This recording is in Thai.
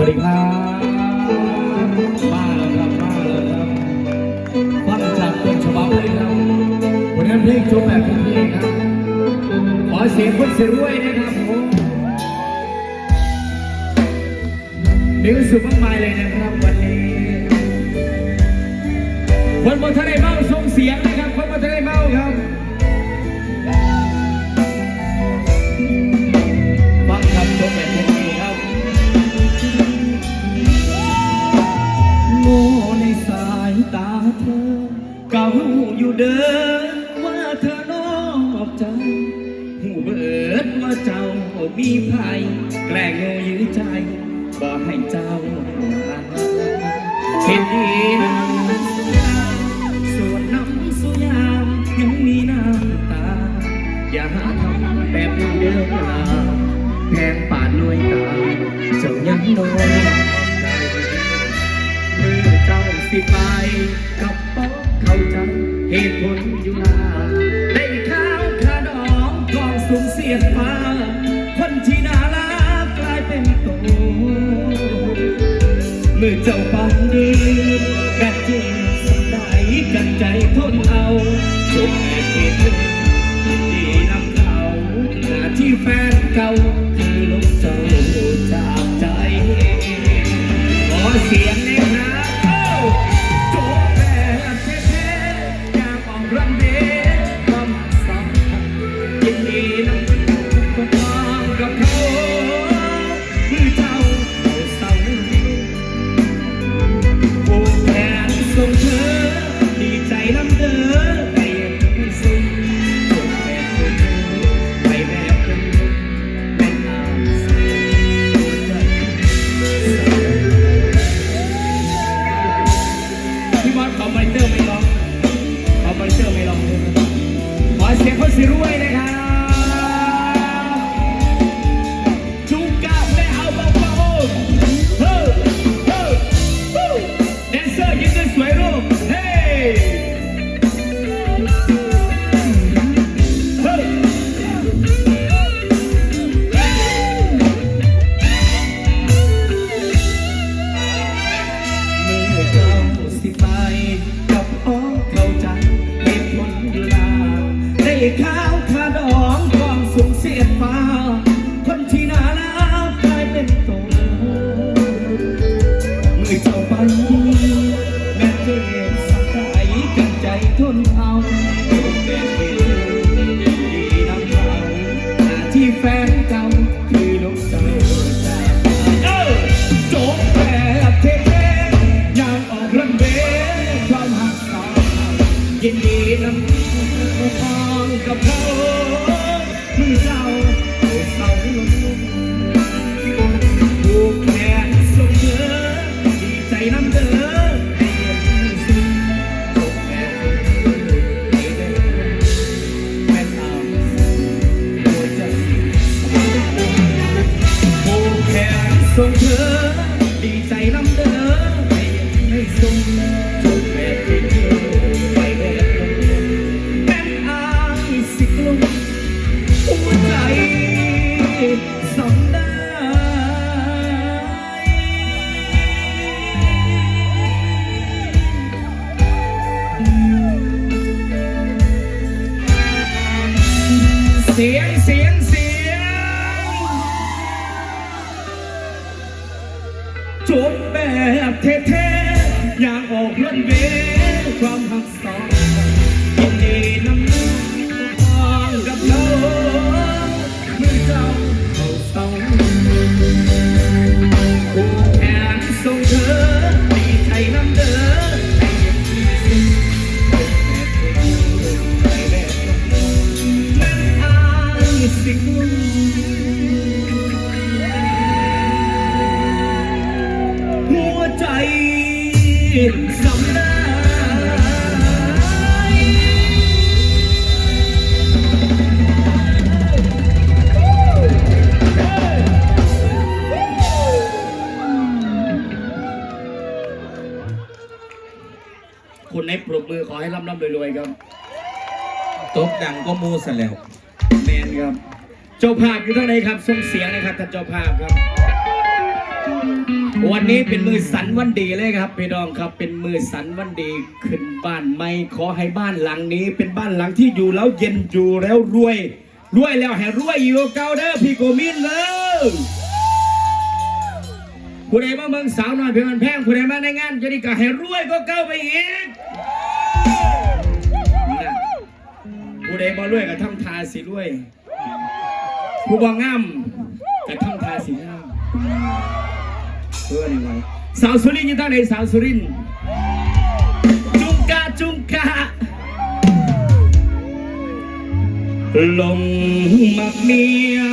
วัสดีครับมาแล้วครับมาแล้วครับฟังจากต้นฉบับเลยครับวันนั้เพลงจบแบบเพลงครับขอเสียงคนเสียรวยนะครับผมมีความสุขมากมายเลยนะครับวันนี้คนบนทะเลเมาส่งเสียงนะครับ มีภัยแกล้งโง่ยื้อใจบ่ให้เจ้าหาเห็นดีส่วนน้ำสุยามยังมีน้ำตา อย่าหาทำแบบเดิมลาแพงป่านรวยตาเจ้ายังนอนใจมือเจ้าสิไปกับป๊อกเข้าใจเหตุผลอยู่ลา เจ้าปันดีแบบจริงสบายกันใจทนเอาจบแม่ที่ดีนำเขาหน้าที่แฟนเก่า เสียงคนสิรวยนะ ข้าวขาดองกองสูงเสียดฟ้า คนที่น่ารักกลายเป็นตัวเมื่อเจ้าไปแม่เจ็บสักใจกันใจทนเอา เสียงเสียงเสียงจบแบบเท่ๆอยากออกรันเวความหักสอง สำได้คนให้ปรบมือขอให้ร่ำร่ำรวยๆครับตบดังก็มูซะแล้ว แมนครับ เจ้าภาพอยู่ทางไหนครับส่งเสียงนะครับท่านเจ้าภาพครับ วันนี้เป็นมือสันวันดีเลยครับพี่น้องครับเป็นมือสันวันดีขึ้นบ้านใหม่ขอให้บ้านหลังนี้ เป็นบ้านหลังที่อยู่แล้วเย็นอยู่แล้วรวย รวยแล้วให้รวยอยู่เก่าเด้อพี่โกมินเลยผู้ใดมาเมืองสาวน้อยเพียงมันแพงผู้ใดมาในงานจะได้ก็ให้รวยก็เก้าไปอีกผู้ใดมารวยก็ทำทาสิรวยผู้บ่งามก็ทำทาสิงาม เพื่อนไงสาวสุรินยังตั้งในสาวสุรินจุงกาจุงกาลงมักเมีย